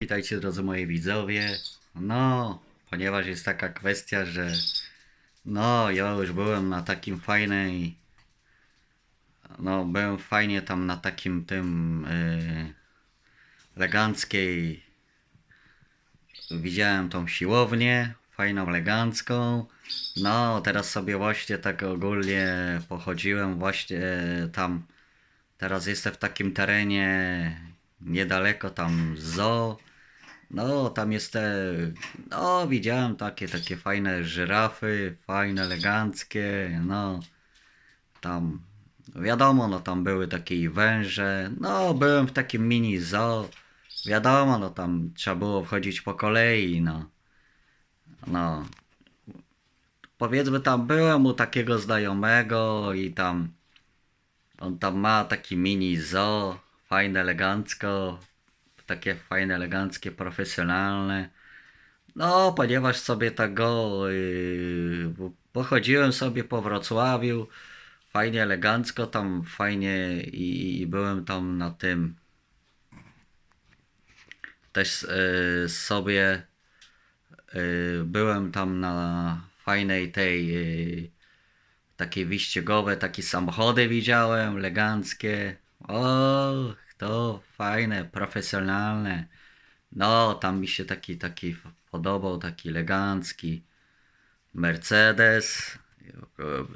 Witajcie drodzy moi widzowie. No, ponieważ jest taka kwestia, że no, ja już byłem na takim fajnej no, byłem fajnie tam na takim tym yy, eleganckiej widziałem tą siłownię, fajną, elegancką. No, teraz sobie właśnie tak ogólnie pochodziłem właśnie tam. Teraz jestem w takim terenie niedaleko tam zoo. No, tam jest te, no, widziałem takie, takie fajne żyrafy, fajne, eleganckie, no, tam, wiadomo, no, tam były takie i węże, no, byłem w takim mini zoo, wiadomo, no, tam trzeba było wchodzić po kolei, no, no, powiedzmy tam byłem u takiego znajomego i tam, on tam ma taki mini zoo, fajne, elegancko, takie fajne, eleganckie, profesjonalne. No, ponieważ sobie tak go yy, pochodziłem sobie po Wrocławiu, fajnie, elegancko, tam fajnie i, i byłem tam na tym. Też yy, sobie yy, byłem tam na fajnej tej yy, takie wyścigowe, takie samochody widziałem, eleganckie. O, to fajne, profesjonalne. No, tam mi się taki, taki podobał, taki elegancki Mercedes,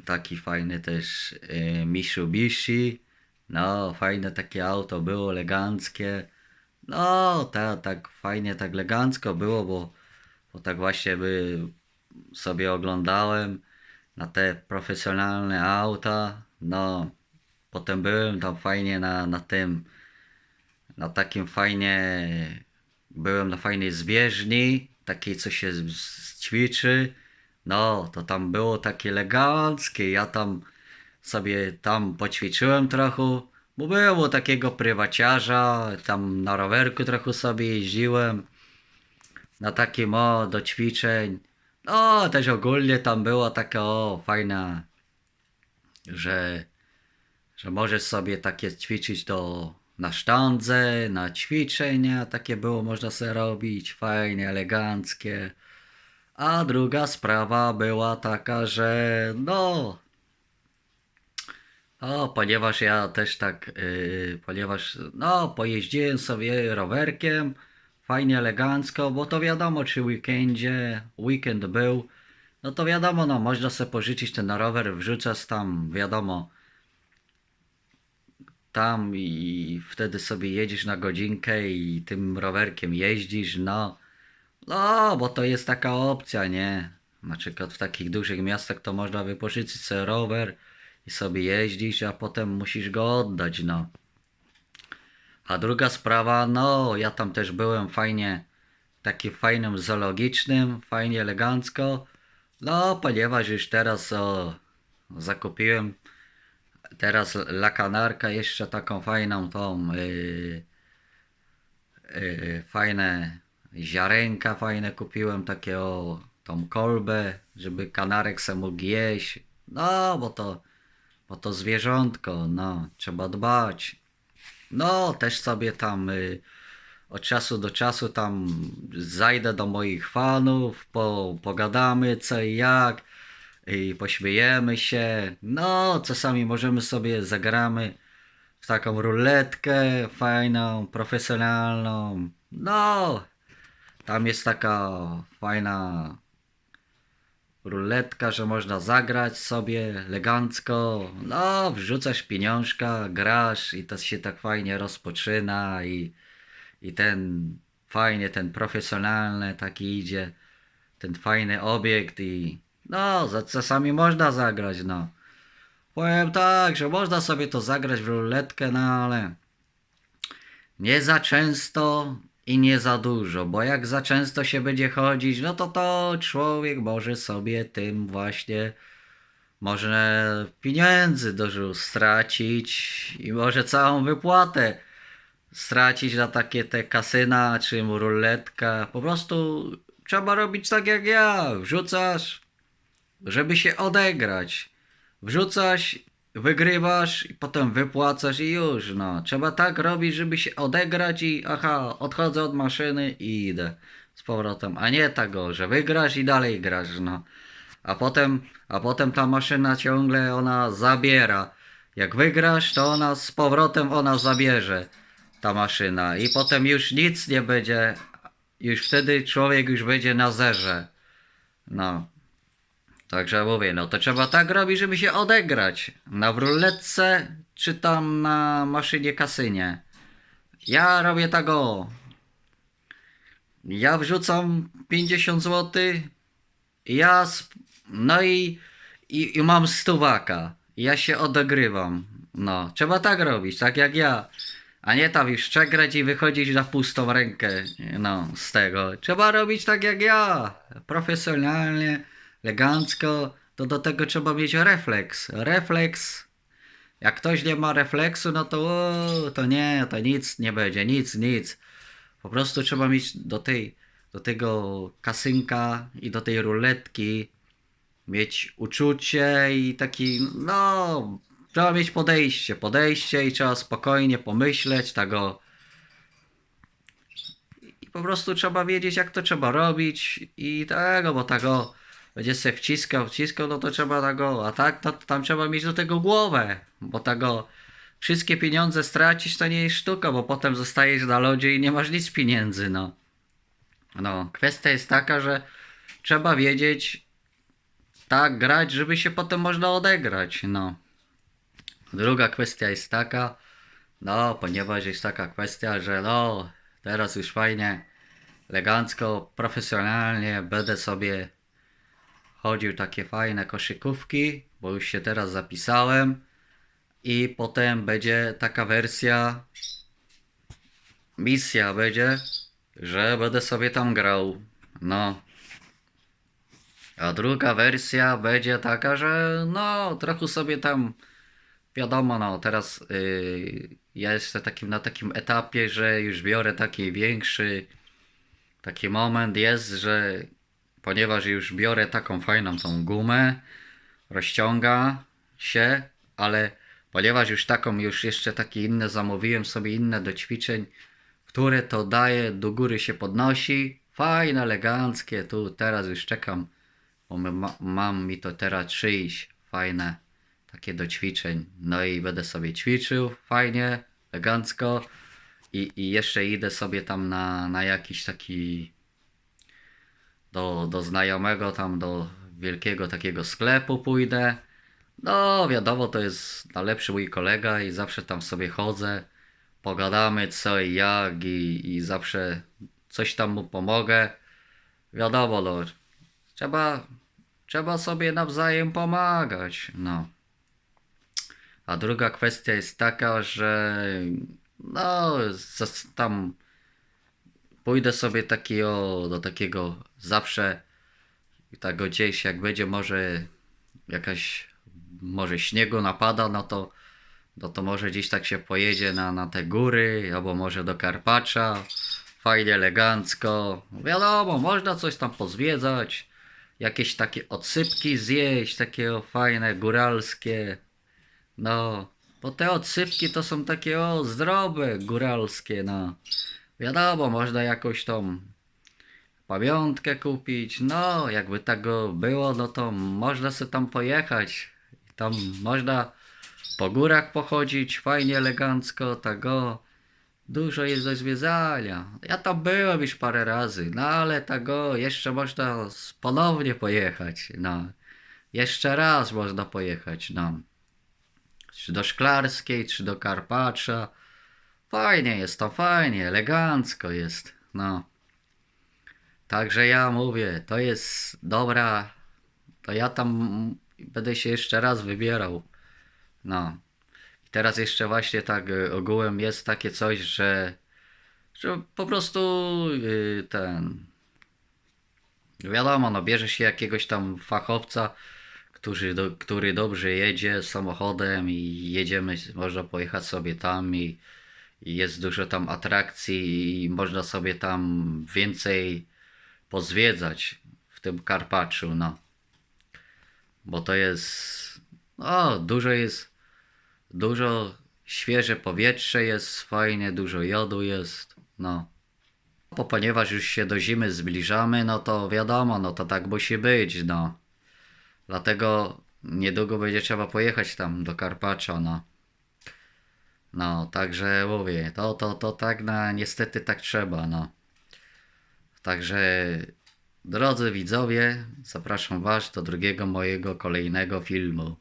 taki fajny też y, Mitsubishi. No, fajne takie auto było, eleganckie. No, ta, tak fajnie, tak elegancko było, bo, bo tak właśnie by sobie oglądałem na te profesjonalne auta. No, potem byłem tam fajnie na, na tym, na takim fajnie, byłem na fajnej zbieżni, takiej co się ćwiczy. No, to tam było takie eleganckie. Ja tam sobie tam poćwiczyłem trochę, bo byłem u takiego prywaciarza, tam na rowerku trochę sobie jeździłem, na takim o, do ćwiczeń. No, też ogólnie tam była taka o, fajna, że, że możesz sobie takie ćwiczyć do, na sztandze, na ćwiczenia, takie było, można sobie robić, fajnie, eleganckie. A druga sprawa była taka, że no, o, ponieważ ja też tak, yy, ponieważ no, pojeździłem sobie rowerkiem, fajnie, elegancko, bo to wiadomo, czy weekendzie, weekend był, no to wiadomo, no, można sobie pożyczyć ten rower, wrzucasz tam, wiadomo, tam i wtedy sobie jedziesz na godzinkę i tym rowerkiem jeździsz, no, no, bo to jest taka opcja, nie? Na przykład w takich dużych miastach to można wypożyczyć sobie rower i sobie jeździć, a potem musisz go oddać, no. A druga sprawa, no, ja tam też byłem fajnie, takim fajnym zoologicznym, fajnie elegancko, no, ponieważ już teraz o, zakupiłem teraz La Canarka jeszcze taką fajną tą yy, yy, fajne ziarenka fajne kupiłem takie o tą kolbę, żeby kanarek se mógł jeść. No, bo to bo to zwierzątko, no, trzeba dbać. No, też sobie tam y, od czasu do czasu tam zajdę do moich fanów, po, pogadamy co i jak i pośmiejemy się. No, czasami możemy sobie zagramy w taką ruletkę fajną, profesjonalną. No, tam jest taka fajna ruletka, że można zagrać sobie elegancko. No, wrzucasz pieniążka, grasz i to się tak fajnie rozpoczyna i, i ten fajnie, ten profesjonalny taki idzie, ten fajny obiekt i no, za- czasami można zagrać, no. Powiem tak, że można sobie to zagrać w ruletkę, no ale nie za często i nie za dużo, bo jak za często się będzie chodzić, no to to człowiek może sobie tym właśnie może pieniędzy dużo stracić i może całą wypłatę stracić na takie te kasyna czy ruletka. Po prostu trzeba robić tak jak ja. Wrzucasz, żeby się odegrać. Wrzucasz wygrywasz i potem wypłacasz i już, no. Trzeba tak robić, żeby się odegrać i aha, odchodzę od maszyny i idę z powrotem, a nie tego, że wygrasz i dalej grasz, no. A potem, a potem ta maszyna ciągle ona zabiera. Jak wygrasz, to ona z powrotem ona zabierze ta maszyna i potem już nic nie będzie. Już wtedy człowiek już będzie na zerze. No. Także mówię, no to trzeba tak robić, żeby się odegrać. Na w ruletce, czy tam na maszynie kasynie. Ja robię tak o. Ja wrzucam 50 zł. Ja. No i, i, i mam stuwaka. Ja się odegrywam. No, trzeba tak robić, tak jak ja. A nie tam już czegrać i wychodzić na pustą rękę. No, z tego. Trzeba robić tak jak ja. Profesjonalnie, elegancko. To do tego trzeba mieć refleks. Refleks. Jak ktoś nie ma refleksu, no to o, to nie, to nic nie będzie, nic, nic. Po prostu trzeba mieć do tej, do tego kasynka i do tej ruletki mieć uczucie i taki, no, trzeba mieć podejście, podejście i trzeba spokojnie pomyśleć tego. I po prostu trzeba wiedzieć, jak to trzeba robić i tego, bo tego będzie se wciskał, wciskał, no to trzeba tego, a tak, to tam trzeba mieć do tego głowę, bo tego wszystkie pieniądze stracisz, to nie jest sztuka, bo potem zostajesz na lodzie i nie masz nic pieniędzy, no. No, kwestia jest taka, że trzeba wiedzieć, tak grać, żeby się potem można odegrać, no. Druga kwestia jest taka, no, ponieważ jest taka kwestia, że no, teraz już fajnie, elegancko, profesjonalnie będę sobie chodził takie fajne koszykówki, bo już się teraz zapisałem i potem będzie taka wersja, misja będzie, że będę sobie tam grał, no. A druga wersja będzie taka, że no, trochę sobie tam, wiadomo, no, teraz yy, ja jestem takim, na takim etapie, że już biorę taki większy, taki moment jest, że ponieważ już biorę taką fajną tą gumę, rozciąga się, ale ponieważ już taką, już jeszcze takie inne zamówiłem sobie inne do ćwiczeń, które to daje, do góry się podnosi, fajne, eleganckie, tu teraz już czekam, bo ma, mam mi to teraz przyjść, fajne, takie do ćwiczeń, no i będę sobie ćwiczył, fajnie, elegancko. I, i jeszcze idę sobie tam na, na jakiś taki do, do znajomego tam, do wielkiego takiego sklepu pójdę. No, wiadomo, to jest najlepszy mój kolega i zawsze tam sobie chodzę. Pogadamy co i jak i, i zawsze coś tam mu pomogę. Wiadomo, no, trzeba, trzeba sobie nawzajem pomagać, no. A druga kwestia jest taka, że no, tam pójdę sobie takiego, do takiego zawsze tak gdzieś jak będzie może jakaś może śniegu napada, no to no to może gdzieś tak się pojedzie na, na te góry, albo może do Karpacza, fajnie, elegancko. Wiadomo, można coś tam pozwiedzać, jakieś takie odsypki zjeść, takie o, fajne, góralskie. No, bo te odsypki to są takie o zdrowe, góralskie, no. Wiadomo, można jakąś tą pamiątkę kupić. No, jakby tego było, no to można sobie tam pojechać. Tam można po górach pochodzić, fajnie, elegancko, tego. Dużo jest do zwiedzania. Ja tam byłem już parę razy, no ale tego jeszcze można ponownie pojechać, no. Jeszcze raz można pojechać, no. Czy do Szklarskiej, czy do Karpacza. Fajnie jest to, fajnie, elegancko jest, no. Także ja mówię, to jest dobra, to ja tam będę się jeszcze raz wybierał, no. I teraz jeszcze właśnie tak y, ogółem jest takie coś, że, że po prostu y, ten, wiadomo, no bierze się jakiegoś tam fachowca, który, do, który dobrze jedzie samochodem i jedziemy, można pojechać sobie tam i jest dużo tam atrakcji i można sobie tam więcej pozwiedzać w tym Karpaczu, no. Bo to jest, no, dużo jest, Dużo świeże powietrze jest, fajnie, dużo jodu jest, no. Bo ponieważ już się do zimy zbliżamy, no to wiadomo, no to tak musi być, no. Dlatego niedługo będzie trzeba pojechać tam do Karpacza, no. No, także mówię, to, to, to tak na, niestety tak trzeba, no. Także, drodzy widzowie, zapraszam Was do drugiego mojego kolejnego filmu.